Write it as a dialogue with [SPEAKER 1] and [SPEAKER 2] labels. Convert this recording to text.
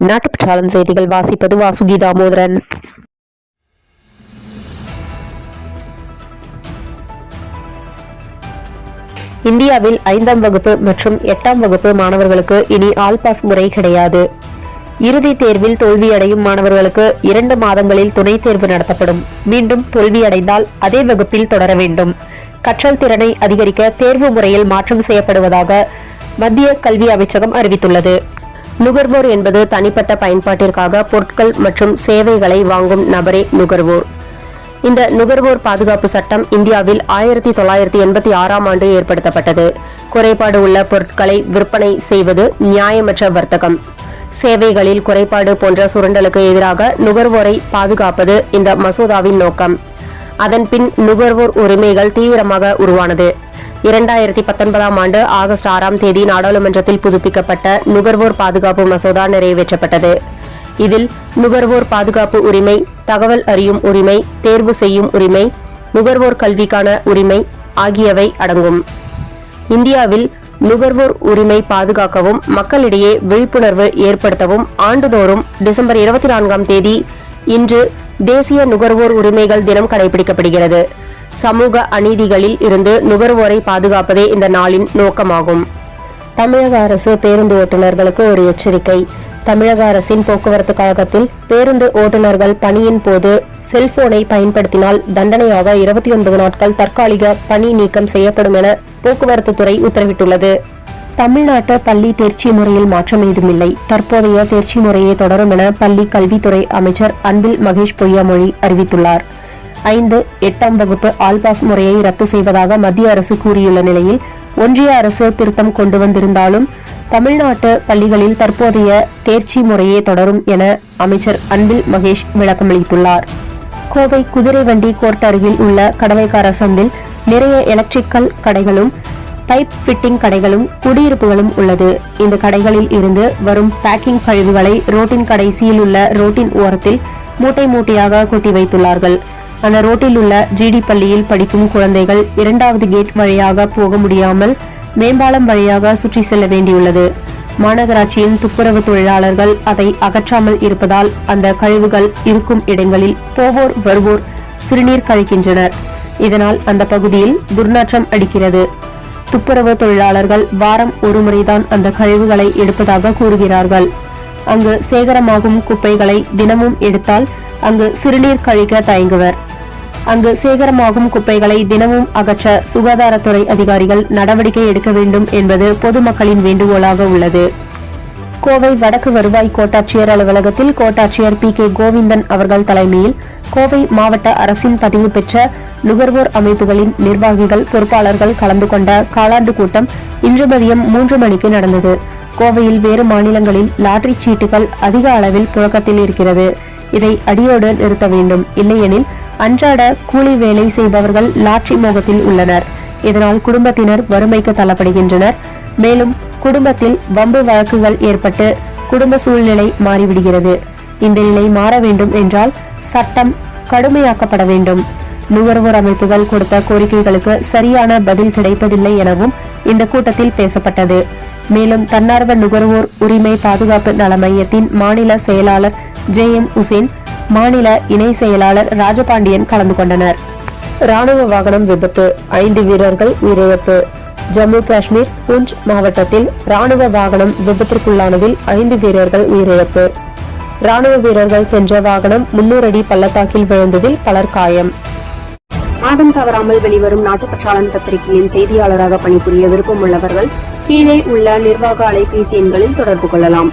[SPEAKER 1] நாட்டுப்பற்றாளன் செய்திகள் வாசிப்பது வாசுகி தாமோதரன் இந்தியாவில் ஐந்தாம் வகுப்பு மற்றும் எட்டாம் வகுப்பு மாணவர்களுக்கு இனி ஆல்பாஸ் முறை கிடையாது. இறுதித் தேர்வில் தோல்வியடையும் மாணவர்களுக்கு இரண்டு மாதங்களில் துணைத் தேர்வு நடத்தப்படும். மீண்டும் தோல்வியடைந்தால் அதே வகுப்பில் தொடர வேண்டும். கற்றல் திறனை அதிகரிக்க தேர்வு முறையில் மாற்றம் செய்யப்படுவதாக மத்திய கல்வி அமைச்சகம் அறிவித்துள்ளது. நுகர்வோர் என்பது தனிப்பட்ட பயன்பாட்டிற்காக பொருட்கள் மற்றும் சேவைகளை வாங்கும் நபரே நுகர்வோர். இந்த நுகர்வோர் பாதுகாப்பு சட்டம் இந்தியாவில் ஆயிரத்தி தொள்ளாயிரத்தி எண்பத்தி ஆறாம் ஆண்டு ஏற்படுத்தப்பட்டது. குறைபாடு உள்ள பொருட்களை விற்பனை செய்வது நியாயமற்ற வர்த்தகம். சேவைகளில் குறைபாடு போன்ற சுரண்டலுக்கு எதிராக நுகர்வோரை பாதுகாப்பது இந்த மசோதாவின் நோக்கம். அதன் பின் நுகர்வோர் உரிமைகள் தீவிரமாக உருவானது. இரண்டாயிரத்தி பத்தொன்பதாம் ஆண்டு ஆகஸ்ட் ஆறாம் தேதி நாடாளுமன்றத்தில் புதுப்பிக்கப்பட்ட நுகர்வோர் பாதுகாப்பு மசோதா நிறைவேற்றப்பட்டது. இதில் நுகர்வோர் பாதுகாப்பு உரிமை தகவல் அறியும் உரிமை தேர்வு செய்யும் உரிமை நுகர்வோர் கல்விக்கான உரிமை ஆகியவை அடங்கும். இந்தியாவில் நுகர்வோர் உரிமை பாதுகாக்கவும் மக்களிடையே விழிப்புணர்வு ஏற்படுத்தவும் ஆண்டுதோறும் டிசம்பர் இருபத்தி நான்காம் தேதி இன்று தேசிய நுகர்வோர் உரிமைகள் தினம் கடைபிடிக்கப்படுகிறது. சமூக அநீதிகளில் இருந்து நுகர்வோரை பாதுகாப்பதே இந்த நாளின் நோக்கமாகும். தமிழக அரசு பேருந்து ஓட்டுநர்களுக்கு ஒரு எச்சரிக்கை. தமிழக அரசின் போக்குவரத்து கழகத்தில் பேருந்து ஓட்டுநர்கள் பணியின் போது செல்போனை பயன்படுத்தினால் தண்டனையாக இருபத்தி ஒன்பது நாட்கள் தற்காலிக பணி நீக்கம் செய்யப்படும் என போக்குவரத்து துறை உத்தரவிட்டுள்ளது. தமிழ்நாட்டு பள்ளி தேர்ச்சி முறையில் மாற்றம் ஏதுமில்லை. தற்போதைய தேர்ச்சி முறையே தொடரும் என பள்ளி கல்வித்துறை அமைச்சர் அன்பில் மகேஷ் பொய்யாமொழி அறிவித்துள்ளார். ஐந்து எட்டாம் வகுப்பு ஆல்பாஸ் முறையை ரத்து செய்வதாக மத்திய அரசு கூறியுள்ள நிலையில் ஒன்றிய அரசு திருத்தம் கொண்டு வந்திருந்தாலும் தமிழ்நாட்டு பள்ளிகளில் தற்போதைய தேர்ச்சி முறையே தொடரும் என அமைச்சர் அன்பில் மகேஷ் விளக்கமளித்துள்ளார் கோவை குதிரைவண்டி கோர்ட் அருகில் உள்ள கடலைக்கார சந்தில் நிறைய எலக்ட்ரிக்கல் கடைகளும் பைப் ஃபிட்டிங் கடைகளும் குடியிருப்புகளும் உள்ளது. இந்த கடைகளில் இருந்து வரும் பேக்கிங் கழிவுகளை ரோட்டின் கடைசியில் உள்ள ரோட்டின் ஓரத்தில் மூட்டை மூட்டையாக கொட்டி வைத்துள்ளார்கள். அந்த ரோட்டில் உள்ள ஜிடி பள்ளியில் படிக்கும் குழந்தைகள் இரண்டாவது கேட் வழியாக போக முடியாமல் மேம்பாலம் வழியாக சுற்றி செல்ல வேண்டியுள்ளது. மாநகராட்சியின் துப்புரவு தொழிலாளர்கள் அதை அகற்றாமல் இருப்பதால் அந்த கழிவுகள் இருக்கும் இடங்களில் போவோர் வருவோர் சிறுநீர் கழிக்கின்றனர். இதனால் அந்த பகுதியில் துர்நாற்றம் அடிக்கிறது. துப்புரவு தொழிலாளர்கள் வாரம் ஒரு முறைதான் அந்த கழிவுகளை எடுப்பதாக கூறுகிறார்கள். அங்கு சேகரமாகும் குப்பைகளை தினமும் எடுத்தால் அங்கு சிறுநீர் கழிக்க தயங்குவர். அங்கு சேகரமாகும் குப்பைகளை தினமும் அகற்ற சுகாதாரத்துறை அதிகாரிகள் நடவடிக்கை எடுக்க வேண்டும் என்பது பொதுமக்களின் வேண்டுகோளாக உள்ளது. கோவை வடக்கு வருவாய் கோட்டாட்சியர் அலுவலகத்தில் கோட்டாட்சியர் பி கே கோவிந்தன் அவர்கள் தலைமையில் கோவை மாவட்ட அரசின் பதிவு பெற்ற நுகர்வோர் அமைப்புகளின் நிர்வாகிகள் பொறுப்பாளர்கள் கலந்து கொண்ட காலாண்டு கூட்டம் இன்று மதியம் மூன்று மணிக்கு நடந்தது. கோவையில் வேறு மாநிலங்களில் லாட்டரி சீட்டுகள் அதிக அளவில் புழக்கத்தில் இருக்கிறது. இதை அடியோடு நிறுத்த வேண்டும். இல்லையெனில் அன்றாட கூலி வேலை செய்பவர்கள் லாட்சி மோகத்தில் உள்ளனர். இதனால் குடும்பத்தினர் வறுமைக்கு தள்ளப்படுகின்றனர். மேலும் குடும்பத்தில் வம்பு வழக்குகள் ஏற்பட்டு குடும்ப சூழ்நிலை மாறிவிடுகிறது. இந்த நிலை மாற வேண்டும் என்றால் சட்டம் கடுமையாக்கப்பட வேண்டும். நுகர்வோர் அமைப்புகள் கொடுத்த கோரிக்கைகளுக்கு சரியான பதில் கிடைப்பதில்லை எனவும் இந்த கூட்டத்தில் பேசப்பட்டது. மேலும் தன்னார்வ நுகர்வோர் உரிமை பாதுகாப்பு நல மையத்தின் மாநில செயலாளர் ஜே எம் உசேன் மாநில இணை செயலாளர் ராஜபாண்டியன் கலந்து கொண்டனர். ராணுவ வாகனம் விபத்து ஐந்து வீரர்கள் உயிரிழப்பு. ஜம்மு காஷ்மீர் பூஞ்ச் மாவட்டத்தில் ராணுவ வாகனம் விபத்திற்குள்ளானதில் ஐந்து வீரர்கள் உயிரிழப்பு. ராணுவ வீரர்கள் சென்ற வாகனம் முன்னூறு அடி பள்ளத்தாக்கில் விழுந்ததில் பலர் காயம்.
[SPEAKER 2] மாதம் தவறாமல் வெளிவரும் நாட்டுப்பற்றாளன் பத்திரிகையின் செய்தியாளராக பணிபுரிய விருப்பமுள்ளவர்கள் கீழே உள்ள நிர்வாக அலைபேசி எண்களில் தொடர்பு கொள்ளலாம்.